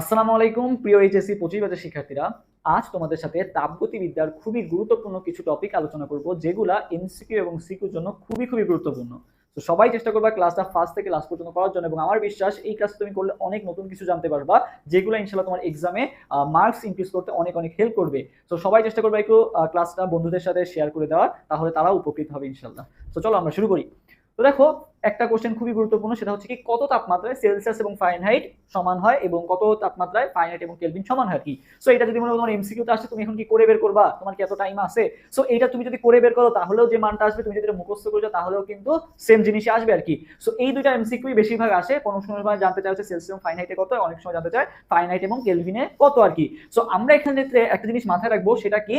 আসসালামু আলাইকুম, প্রিয় এইচএসসি পঁচিশ বাজার শিক্ষার্থীরা। আজ তোমাদের সাথে তাপগতিবিদ্যার খুবই গুরুত্বপূর্ণ কিছু টপিক আলোচনা করব, যেগুলা এমসিকিউ এবং সিকিউর জন্য খুবই খুবই গুরুত্বপূর্ণ। তো সবাই চেষ্টা করবা ক্লাসটা ফার্স্ট থেকে লাস্ট পর্যন্ত করার জন্য, এবং আমার বিশ্বাস এই ক্লাস তুমি করলে অনেক নতুন কিছু জানতে পারবা, যেগুলো ইনশাল্লাহ তোমার এক্সামে মার্কস ইনক্রিজ করতে অনেক অনেক হেল্প করবে। তো সবাই চেষ্টা করবা একটু ক্লাসটা বন্ধুদের সাথে শেয়ার করে দেওয়ার, তাহলে তারাও উপকৃত হবে ইনশাল্লাহ তো চলো আমরা শুরু করি। তো দেখো, একটা কোশ্চেন খুবই গুরুত্বপূর্ণ, সেটা হচ্ছে কি, কত তাপমাত্রায় সেলসিয়াস এবং ফারেনহাইট সমান হয় এবং কত তাপমাত্রায় ফারেনহাইট এবং কেলভিন সমান হয়? কি? সো এটা যদি মনে করো তোমার এমসিকিউতে আসছে, তুমি এখন কি করে বের করবা? তোমার কি এত টাইম আছে? সো এটা তুমি যদি করে বের করো, তাহলেও যে মানটা আসবে, তুমি যদি মুখস্থ করে যাও তাহলেও কিন্তু সেম জিনিসই আসবে আর কি। সো এই দুইটা এমসিকিউই বেশিরভাগ আসে, কোনো সময় জানতে চাই হচ্ছে সেলসিয়াস এবং ফারেনহাইটে কত, অনেক সময় জানতে চায় ফারেনহাইট এবং কেলভিনে কত আর কি। সো আমরা এখানে একটা জিনিস মাথায় রাখব, সেটা কি?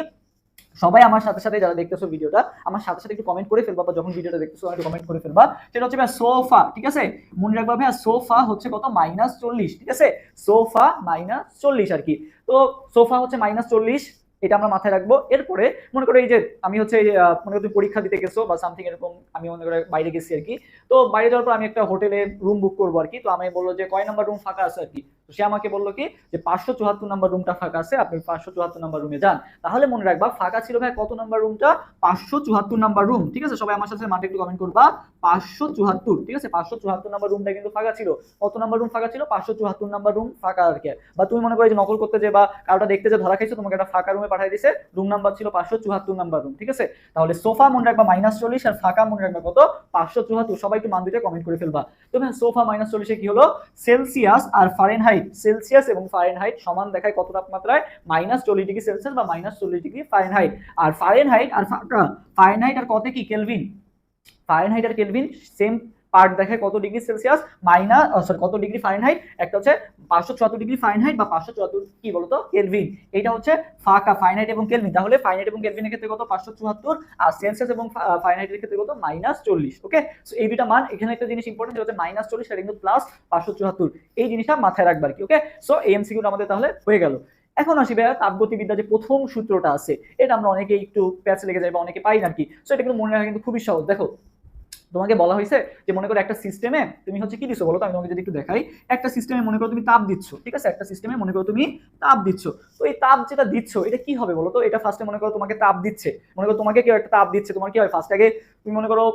সবাই আমার সাথে সাথে যারা দেখতেছো ভিডিওটা, আমার সাথে সাথে একটু কমেন্ট করে ফেলবা বা যখন ভিডিওটা দেখতেছো, একটু কমেন্ট করে ফেলবা। সেটা হচ্ছে ভাই সোফা, ঠিক আছে? মনে রাখবা ভাই সোফা হচ্ছে কত? মাইনাস চল্লিশ, ঠিক আছে? সোফা মাইনাস চল্লিশ আর কি। তো সোফা হচ্ছে মাইনাস চল্লিশ, এটা আমরা মাথায় রাখব। এরপরে মনে করো এই যে আমি হচ্ছে মনে করো তুমি পরীক্ষা দিতে গেছো বা সামথিং এরকম, আমি মনে করো বাইরে গেছি আর কি। তো বাইরে যাওয়ার পর আমি একটা হোটেলে রুম বুক করব আর কি। তো আমি বলল যে, কয় নাম্বার রুম ফাঁকা আছে আর কি? তো সে আমাকে বলল কি যে পাঁচশো চুয়াত্তর নাম্বার রুমটা ফাঁকা আছে, আপনি পাঁচশো চুয়াত্তর নাম্বার রুমে যান। তাহলে মনে রাখবা, ফাঁকা ছিল ভাই কত নাম্বার রুমটা পাঁচশো চুয়াত্তর নাম্বার রুম ঠিক আছে? সবাই আমার সাথে মাঠে একটু কমেন্ট করবা। পাঁচশো চুয়াত্তর, ঠিক আছে? পাঁচশো চুয়াত্তর নাম্বার রুমটা কিন্তু ফাঁকা ছিল। কত নাম্বার রুম ফাঁকা ছিল? পাঁচশো চুয়াত্তর নাম্বার রুম ফাঁকা আর কি। বা তুমি মনে করো যে নকল করতে যে বা কারোটা দেখতে যে ধরা খাইছো, তোমাকে একটা ফাঁকা রুমে পাঠিয়ে দিছে। রুম নাম্বার ছিল পাঁচশো চুয়াত্তর নাম্বার রুম ঠিক আছে? তাহলে সোফা মনে রাখবা মাইনাস চল্লিশ আর ফাঁকা মনে রাখবা কত? পাঁচশো চুয়াত্তর। সবাই একটু মান দিতে কমেন্ট করে ফেলবা। তো সোফা মাইনাস চল্লিশে কি হলো? সেলসিয়াস আর ফারেনহাইট সেলসিয়াস এবং ফারেনহাইট সমান দেখায় কত তাপমাত্রায়? মাইনাস চল্লিশ ডিগ্রি সেলসিয়াস বা মাইনাস চল্লিশ ডিগ্রি ফারেনহাইট আর ফারেনহাইট আর ফারেনহাইট আর কত কি? কেলভিন ফারেনহাইট আর কেলভিন সেম পার্ট দেখায় কত ডিগ্রি সেলসিয়াস? মাইনাস সরি কত ডিগ্রি ফারেনহাইট? একটা হচ্ছে পাঁচশো চুয়াত্তর ডিগ্রি ফারেনহাইট বা পাঁচশো চুয়াত্তর, কি বলতো? কেলভিন। এটা হচ্ছে ফাঁকা ফাইনাইট এবং কেলভিন। তাহলে ফাইনাইট এবং কেলভিনের ক্ষেত্রে কত? পাঁচশো চুয়াত্তর। আর সেলসিয়াস এবং ফাইনাইটের ক্ষেত্রে কত? মাইনাস চল্লিশ ওকে সো এই দুটা মান, এখানে একটা জিনিস ইম্পর্টেন্ট সেটা হচ্ছে মাইনাস চল্লিশ আর কিন্তু প্লাস পাঁচশো চুয়াত্তর। এই জিনিসটা মাথায় রাখবার কি ওকে সো এমসিকিউটা আমাদের তাহলে হয়ে গেল। এখন আসি ভাইয়া তাপগতিবিদ্যা যে প্রথম সূত্রটা আছে, এটা আমরা অনেকে একটু প্যাচ লেগে যাই বা অনেকে পাই না কি। সো এটা কিন্তু মনে রাখা কিন্তু খুবই সহজ। দেখো তোমাকে বলা হয়েছে যে মনে করো একটা সিস্টেমে তুমি হচ্ছে কি দিচ্ছ বলো তো? আমি তোমাকে যদি একটু দেখাই। একটা সিস্টেমে মনে করো তুমি তাপ দিচ্ছ, ঠিক আছে? একটা সিস্টেমে মনে করো তুমি তাপ দিচ্ছ। তো এই তাপ যেটা দিচ্ছ, এটা কি হবে বলো তো? এটা ফার্স্টে মনে করো তোমাকে তাপ দিচ্ছে। মনে করো তোমাকে কেউ একটা তাপ দিচ্ছে। তোমার কি হয়? ফার্স্ট আগে তুমি মনে করো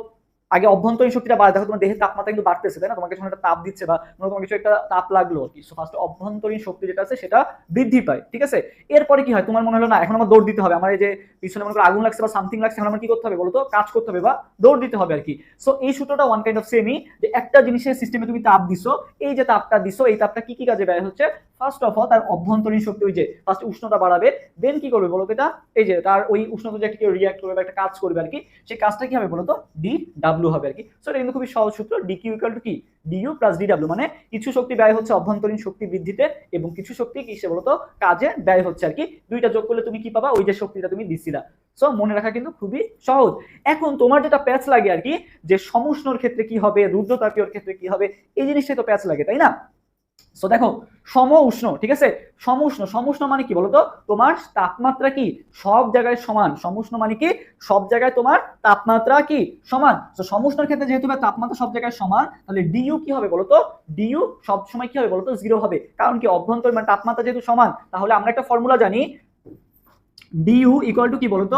আগে অভ্যন্তরীণ শক্তিটা বাড়ে। দেখো তোমার দেহের তাপমাত্রা কিন্তু বাড়তেছে, তাই না? তোমাকে যখন একটা তাপ দিচ্ছে বা তোমার কিছু একটা তাপ লাগল আর কি সো ফার্স্ট অভ্যন্তরীণ শক্তি যেটা আছে সেটা বৃদ্ধি পায়, ঠিক আছে? এরপরে কি হয়? তোমার মনে হলো, না, এখন আমার দৌড় দিতে হবে। আমার এই যে পিছনে মনে করো আগুন লাগছে বা সামথিং লাগছে, এখন আমার কি করতে হবে বলো তো কাজ করতে হবে বা দৌড় দিতে হবে আর কি। সো এই সূত্রটা ওয়ান কাইন্ড অফ সেমই যে একটা জিনিসের সিস্টেমে তুমি তাপ দিছো, এই যে তাপটা দিছো, এই তাপটা কি কি কাজে ব্যয় হচ্ছে? ফার্স্ট অফ অল তার অভ্যন্তরীণ শক্তি ওই যে ফার্স্ট উষ্ণতা বাড়াবে দেন কি করবে বলো এটা? এই যে তার ওই উষ্ণতা যে একটা রিয়াক্ট করবে একটা কাজ করবে আর কি, সেই কাজটা কি হবে বলো তো? ডি ডাব্লিউ হবে আর কি। সো এটা কিন্তু খুবই সহজ সূত্র। ডি কিউ ইকাল টু কি? ডিইউ প্লাস ডি ডাব্লিউ মানে কিছু শক্তি ব্যয় হচ্ছে অভ্যন্তরীণ শক্তি বৃদ্ধিতে এবং কিছু শক্তি কিসে বলতো? কাজে ব্যয় হচ্ছে আর কি। দুইটা যোগ করলে তুমি কি পাবা? ওই যে শক্তিটা তুমি দিছিলা সো মনে রাখা কিন্তু খুবই সহজ। এখন তোমার যেটা প্যাচ লাগে আর কি, যে সমুষ্ণর ক্ষেত্রে কি হবে? রুদ্রতাপীয়র ক্ষেত্রে কি হবে? এই জিনিসটাই তো প্যাচ লাগে, তাই না? সো দেখো সম উষ্ণ, ঠিক আছে? সম উষ্ণ সম উষ্ণ মানে কি বলতো? তোমার তাপমাত্রা কি? সব জায়গায় সমান। সমুষ্ণ মানে কি? সব জায়গায় তোমার তাপমাত্রা কি? সমান। তো সমুষ্ণের ক্ষেত্রে যেহেতু তাপমাত্রা সব জায়গায় সমান, তাহলে ডিইউ কি হবে বলতো? ডিইউ সব সময় কি হবে বলতো? জিরো হবে। কারণ কি? অভ্যন্তরীণ মানে তাপমাত্রা যেহেতু সমান, তাহলে আমরা একটা ফর্মুলা জানি। ডিইউ ইকুয়াল টু কি বলতো?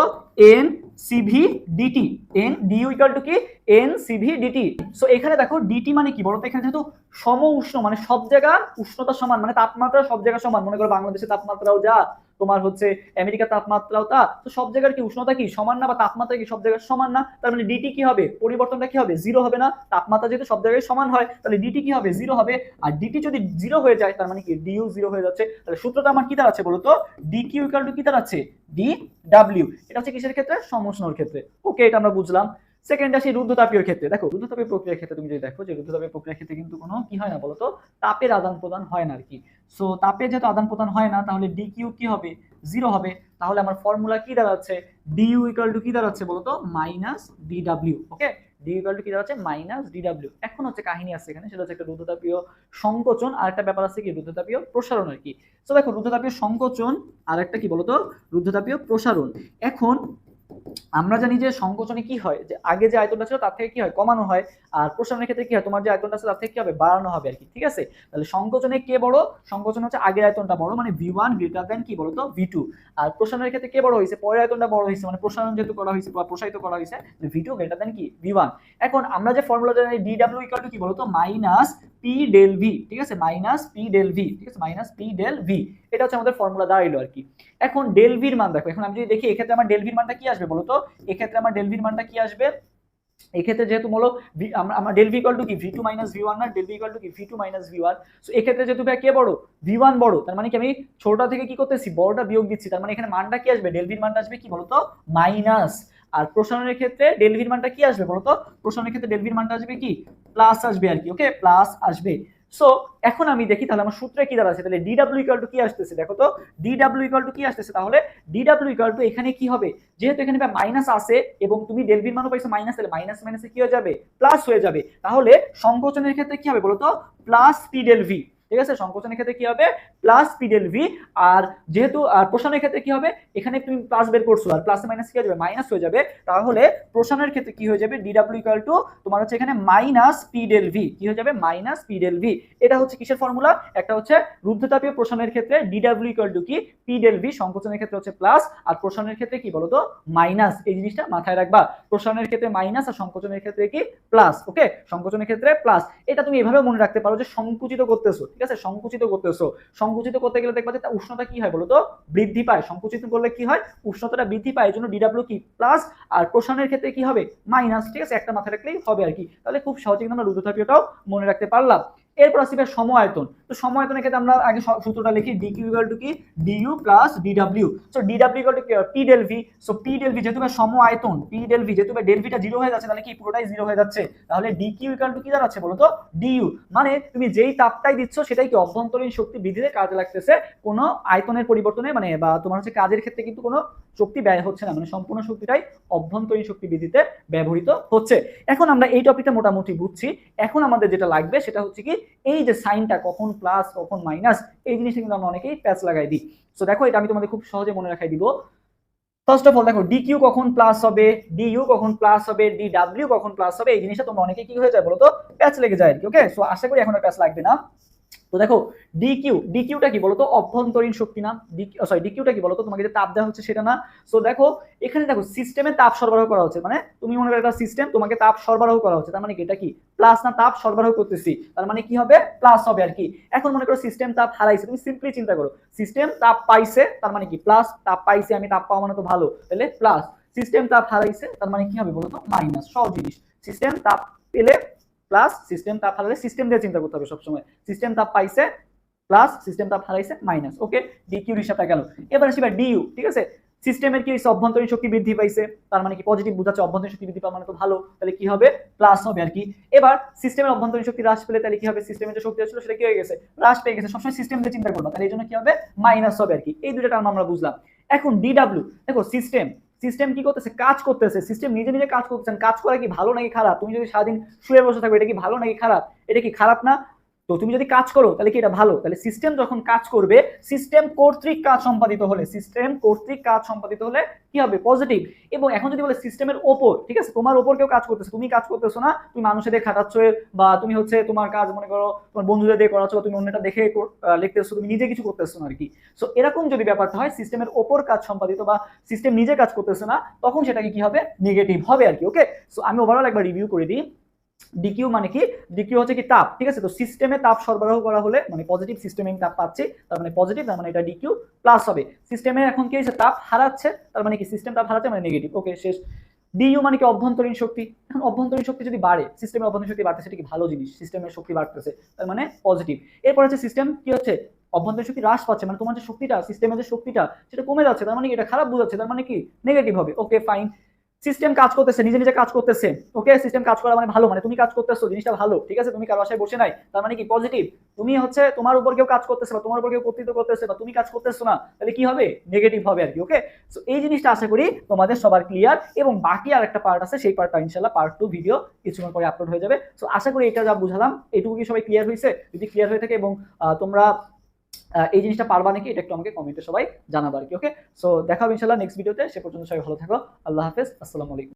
N CV DT N DU equal to কি? এন সিভি ডিটি সো এখানে দেখো ডিটি মানে কি? বলতো এখানে যেহেতু সম উষ্ণ মানে সব জায়গা উষ্ণতা সমান মানে তাপমাত্রা সব জায়গা সমান। মনে করো বাংলাদেশের তাপমাত্রাও যা, তোমার হচ্ছে আমেরিকার তাপমাত্রাও তা। তো সব জায়গার কি উষ্ণতা কি? সমান না বা তাপমাত্রা কি সব জায়গায় সমান না? তার মানে ডিটি কি হবে? পরিবর্তনটা কি হবে? জিরো হবে না। তাপমাত্রা যেহেতু সব জায়গায় সমান হয়, তাহলে ডিটি কি হবে? জিরো হবে। আর ডিটি যদি জিরো হয়ে যায়, তার মানে কি? ডিউ জিরো হয়ে যাচ্ছে। তাহলে সূত্রটা আমার কি দাঁড়াচ্ছে বলতো? ডি কিউ ইকাল টু কি দাঁড়াচ্ছে ডি ডাব্লিউ এটা হচ্ছে কিসের ক্ষেত্রে? সমষ্ণর ক্ষেত্রে। ওকে এটা আমরা বুঝলাম। সেকেন্ড আসি রুদ্রতাপীয় ক্ষেত্রে, দেখো, রুদ্রতাপীয় প্রক্রিয়ার ক্ষেত্রে তুমি যদি দেখো যে রুদ্রতাপীয় প্রক্রিয়ার ক্ষেত্রে কিন্তু কোনো কি হয় না বলতো? তাপের আদান প্রদান হয় না আর কি। সো তাপের যেহেতু আদান প্রদান হয় না, তাহলে ডি কিউ কি হবে? জিরো হবে। তাহলে আমার ফর্মুলা কি দাঁড়াচ্ছে? ডি ইউ ইকাল টু কি দাঁড়াচ্ছে বলতো? Minus D W okay D equal to কি দাঁড়াচ্ছে? মাইনাস ডি ডাব্লিউ এখন হচ্ছে কাহিনী আছে এখানে, সেটা হচ্ছে একটা রুদ্রতাপীয় সংকোচন, আর একটা ব্যাপার আছে কি? রুদ্রতাপীয় প্রসারণ আর কি। সো দেখো, রুদ্রতাপীয় সংকোচন, আর একটা কি বলতো? রুদ্রতাপীয় প্রসারণ। এখন আমরা জানি যে সংকোচনে কি হয়? যে আগে যে আয়তনটা ছিল তার থেকে কি হয়? কমানো হয়। আর প্রসারণের ক্ষেত্রে কি হয়? তোমার যে আয়তনটা আছে তার থেকে কি হবে? বাড়ানো হবে আর কি, ঠিক আছে? তাহলে সংকোচনে কে বড়? সংকোচন হচ্ছে আগের আয়তনটা বড় মানে ভি ওয়ান গ্রেটার দেন কি বলতো? ভি টু আর প্রসারণের ক্ষেত্রে কে বড় হয়েছে? পরের আয়তনটা বড় হয়েছে মানে প্রসারণ যেহেতু করা হয়েছে বা প্রসারিত করা হয়েছে ভি টু গ্রেটার দেন কি? ভি ওয়ান এখন আমরা যে ফর্মুলা জানি ডি ডাব্লিউ ইকাল কি বলতো? মাইনাস পি ডেল ভি ঠিক আছে? মাইনাস পি ডেল ভি ঠিক আছে? মাইনাস পি ডেল ভি এটা হচ্ছে আমাদের ফর্মুলা দাঁড়াইলো আর কি। এখন ডেল ভির মান দেখো, এখন আমি যদি দেখি, এক্ষেত্রে আমার ডেল ভির মানটা কি আসবে বলতো এক্ষেত্রে আমার ডেল ভির মানটা কি আসবে? এক্ষেত্রে যেহেতু বলো আমার ডেল ভি ইকুয়াল টু কি? V two minus V one না ডেল ভি ইকুয়াল টু কি? V two minus V one so এক্ষেত্রে যেহেতু ভাই কে বড়? ভি ওয়ান বড়। তার মানে কি আমি ছোটটা থেকে কি করতেছি? বড়টা বিয়োগ দিচ্ছি। তার মানে এখানে মানটা কি আসবে? ডেল ভির মানটা আসবে কি বলতো মাইনাস আর প্রসারণের ক্ষেত্রে ডেল ভির মানটা কি আসবে বলতো? প্রসারণের ক্ষেত্রে ডেল ভির মানটা আসবে কি? প্লাস আসবে আর কি ওকে প্লাস আসবে। সো এখন আমি দেখি তাহলে আমার সূত্রে কি দাঁড়াচ্ছে? তাহলে ডিডাব্লিউ ইকাল টু কি আসতেছে? দেখো তো ডিডাব্লিউ ইকুয়াল টু কি আসতেছে? তাহলে ডিডাব্লিউ ইকাল টু এখানে কি হবে? যেহেতু এখানে মাইনাস আছে এবং তুমি ডেলভির মানও পাইছো মাইনাস তাহলে মাইনাস মাইনাসে কি হয়ে যাবে? প্লাস হয়ে যাবে। তাহলে সংকোচনের ক্ষেত্রে কি হবে বলো তো প্লাস পি ডেলভি ঠিক আছে? সংকোচনের ক্ষেত্রে কি হবে? প্লাস পিডেল ভি আর যেহেতু, আর প্রসারণের ক্ষেত্রে কি হবে? এখানে তুমি প্লাস বের করছ, আর প্লাস মাইনাস কি হয়ে মাইনাস হয়ে যাবে। তাহলে প্রসারণের ক্ষেত্রে কি হয়ে যাবে? ডিডাব্লিউ ইকুয়াল টু তোমার হচ্ছে এখানে মাইনাস পিডেল ভি কি হয়ে যাবে? মাইনাস পিডেল ভি এটা হচ্ছে কিসের ফর্মুলা একটা হচ্ছে রুদ্ধতাপীয় প্রসারণের ক্ষেত্রে ডিডাব্লিউ ইকুয়াল টু কি? পিডেল ভি সংকোচনের ক্ষেত্রে হচ্ছে প্লাস আর প্রসারণের ক্ষেত্রে কি বলতো? মাইনাস এই জিনিসটা মাথায় রাখবা। প্রসারণের ক্ষেত্রে মাইনাস আর সংকোচনের ক্ষেত্রে কি? প্লাস ওকে সংকোচনের ক্ষেত্রে প্লাস এটা তুমি এভাবে মনে রাখতে পারো যে সংকুচিত করতেছো। ঠিক আছে? সংকুচিত করতেছো সংকুচিত করতে গেলে দেখবা যে উষ্ণতা কি হয় বলতো? বৃদ্ধি পায়। সংকুচিত করলে কি হয়? উষ্ণতাটা বৃদ্ধি পায়। এই জন্য ডিডাব্লিউ কি? প্লাস আর প্রসারণের ক্ষেত্রে কি হবে? মাইনাস ঠিক আছে? একটা মাথায় রাখলেই হবে আর কি। তাহলে খুব সহজে কিন্তু আমরা রুদ্রতাপীয়টাও মনে রাখতে পারলাম। এরপর আসবে সময় আয়তন। তো সময় আয়তনের ক্ষেত্রে আমরা আগে সূত্রটা লিখি ডি কিউ টু কি? DU plus DW so DW equal to P del so P del V যেহেতু সময় আয়তন পি ডেল যেহেতু ডেল জিরো হয়ে যাচ্ছে, তাহলে কি? পুরোটাই জিরো হয়ে যাচ্ছে। তাহলে ডি কিউ টু কি দাঁড়াচ্ছে বলো তো? ডিইউ মানে তুমি যেই তাপটাই দিচ্ছ, সেটাই কি অভ্যন্তরীণ শক্তি বৃদ্ধিতে কাজে লাগতেছে। কোনো আয়তনের পরিবর্তনে মানে বা তোমার হচ্ছে কাজের ক্ষেত্রে কিন্তু কোনো শক্তি ব্যয় হচ্ছে না। মানে সম্পূর্ণ শক্তিটাই অভ্যন্তরীণ শক্তি বৃদ্ধিতে ব্যবহৃত হচ্ছে। এখন আমরা এই টপিকটা মোটামুটি বুঝছি। এখন আমাদের যেটা লাগবে সেটা হচ্ছে কি, এই যে সাইনটা কখন প্লাস কখন মাইনাস এই জিনিসটা কিন্তু আমরা অনেকেই প্যাচ লাগাই দিই। সো দেখো, এটা আমি তোমাদের খুব সহজে মনে রাখাই দিব। ফার্স্ট অফ অল দেখো ডি কিউ কখন প্লাস হবে ডি ইউ কখন প্লাস হবে ডি ডাব্লিউ কখন প্লাস হবে, এই জিনিসটা তোমরা অনেকে কি হয়ে যায় বলো তো প্যাচ লেগে যায় আর কি ওকে সো আশা করি এখন আর প্যাচ লাগবে না। তো দেখো ডিকিউ ডিকিউটা কি বলতো? অভ্যন্তরীণ শক্তি না? সরি ডিকিউটা কি বলতো? তোমাকে যে তাপ দেওয়া হচ্ছে সেটা না। সো দেখো, এখানে দেখো সিস্টেমে তাপ সরবরাহ করা হচ্ছে। মানে তুমি মনে করো একটা সিস্টেম তোমাকে তাপ সরবরাহ করা হচ্ছে। তার মানে কি? এটা কি? প্লাস না তাপ সরবরাহ করতেছি। তার মানে কি হবে? প্লাস হবে আর কি। এখন মনে করো সিস্টেম তাপ হারাইছে। তুমি সিম্পলি চিন্তা করো সিস্টেম তাপ পাইছে, তার মানে কি? প্লাস তাপ পাইছে, আমি তাপ পাওয়া মানে তো ভালো। তাহলে প্লাস সিস্টেম তাপ হারাইছে, তার মানে কি হবে বলতো? মাইনাস সব জিনিস। সিস্টেম তাপ পেলে প্লাস সিস্টেম তাপ হারালে সিস্টেম দিয়ে চিন্তা করতে হবে সবসময়। সিস্টেম তাপ পাইছে প্লাস সিস্টেম তাপ হারাইছে মাইনাস ওকে ডি ডিকিউর হিসাবটা গেল। এবার আসি ডিইউ ঠিক আছে? সিস্টেমের কি অভ্যন্তরীণ শক্তি বৃদ্ধি পাইছে, তার মানে কি পজিটিভ বোঝাচ্ছে, অভ্যন্তরীণ শক্তি বৃদ্ধি পাওয়া মানে তো ভালো, তাহলে কি হবে? প্লাস হবে আর কি। এবার সিস্টেমের অভ্যন্তরীণ শক্তি হ্রাস পেলে তাহলে কি হবে? সিস্টেমের যে শক্তি ছিল সেটা কি হয়ে গেছে? হ্রাস পেয়ে গেছে। সবসময় সিস্টেম দিয়ে চিন্তা করব, তাহলে এই জন্য কি হবে? মাইনাস হবে আর কি। এই দুটো টার্ম আমরা বুঝলাম। এখন ডিডাব্লিউ দেখো সিস্টেম সিস্টেম কি করতেছে? কাজ করতেছে। সিস্টেম নিজে নিজে কাজ করতেছেন কাজ করা কি ভালো নাকি খারাপ? তুমি যদি সারাদিন শুয়ে বসে থাকবে এটা কি ভালো নাকি খারাপ? এটা কি খারাপ না? তো তুমি যদি কাজ করো, তাহলে কি এটা ভালো? তাহলে সিস্টেম যখন কাজ করবে সিস্টেম কর্তৃক কাজ সম্পাদিত হলে সিস্টেম কর্তৃক কাজ সম্পাদিত হলে কি হবে? পজিটিভ এবং এখন যদি বলে সিস্টেমের ওপর, ঠিক আছে? তোমার ওপর কেউ কাজ করতেছে, তুমি কাজ করতেছো না, তুমি মানুষের খাটাচ্ছ, বা তুমি হচ্ছে তোমার কাজ, মনে করো, তোমার বন্ধুদের দিয়ে করাচ্ছ, তুমি অন্যটা দেখে লিখতেছো, তুমি নিজে কিছু করতেছো না আর কি। সো এরকম যদি ব্যাপারটা হয় সিস্টেমের ওপর কাজ সম্পাদিত বা সিস্টেম নিজে কাজ করতেছে না, তখন সেটাকে কি হবে? নেগেটিভ হবে আর কি ওকে সো আমি ওভারঅল একবার রিভিউ করে দিই। ডিকিউ মানে কি? ডিকিউ হচ্ছে কি তাপ, ঠিক আছে? তো সিস্টেমে তাপ সরবরাহ করা হলে মানে পজিটিভ সিস্টেমে আমি তাপ পাচ্ছি, তার মানে পজিটিভ তার মানে এটা ডিকিউ প্লাস হবে। সিস্টেমে এখন কি হয়েছে? তাপ হারাচ্ছে, তার মানে কি সিস্টেম তাপ হারাচ্ছে মানে নেগেটিভ ওকে শেষ। ডিইউ মানে কি? অভ্যন্তরীণ শক্তি। এখন অভ্যন্তরীণ শক্তি যদি বাড়ে সিস্টেমের অভ্যন্তরীণ শক্তি বাড়তেছে সেটা কি ভালো জিনিস? সিস্টেমের শক্তি বাড়তেছে, তার মানে পজিটিভ এরপর হচ্ছে সিস্টেম কি হচ্ছে? অভ্যন্তরীণ শক্তি হ্রাস পাচ্ছে মানে তোমার যে শক্তিটা সিস্টেমের যে শক্তিটা, সেটা কমে যাচ্ছে, তার মানে কি? এটা খারাপ বোঝাচ্ছে, তার মানে কি? নেগেটিভ হবে। ওকে ফাইন সিস্টেম কাজ করতেছে, নিজে নিজে কাজ করতেছে। ওকে সিস্টেম কাজ করা মানে ভালো মানে তুমি কাজ করতেছো, জিনিসটা ভালো, ঠিক আছে? তুমি কারও বাসায় বসে নাই, তার মানে কি? পজিটিভ তুমি হচ্ছে তোমার উপর কেউ কাজ করতেছে বা তোমার উপর কেউ কর্তৃত্ব করতেছে বা তুমি কাজ করতেছো না, তাহলে কি হবে? নেগেটিভ হবে আর কি ওকে সো এই জিনিসটা আশা করি তোমাদের সবার ক্লিয়ার এবং বাকি আর একটা পার্ট আছে, সেই পার্টটা ইনশাল্লাহ পার্ট টু ভিডিও কিছুক্ষণ পরে আপলোড হয়ে যাবে। সো আশা করি এটা যা বুঝালাম, এটুকু কি সবাই ক্লিয়ার হয়েছে? যদি ক্লিয়ার হয়ে থাকে এবং তোমরা এই জিনিসটা পারবা নাকি এটা একটু আমাকে কমেন্টে সবাই জানাবা আর কি ওকে সো দেখা হবে ইনশাল্লাহ নেক্সট ভিডিওতে সে পর্যন্ত সবাই ভালো থাকো, আল্লাহ হাফেজ, আসসালামু আলাইকুম।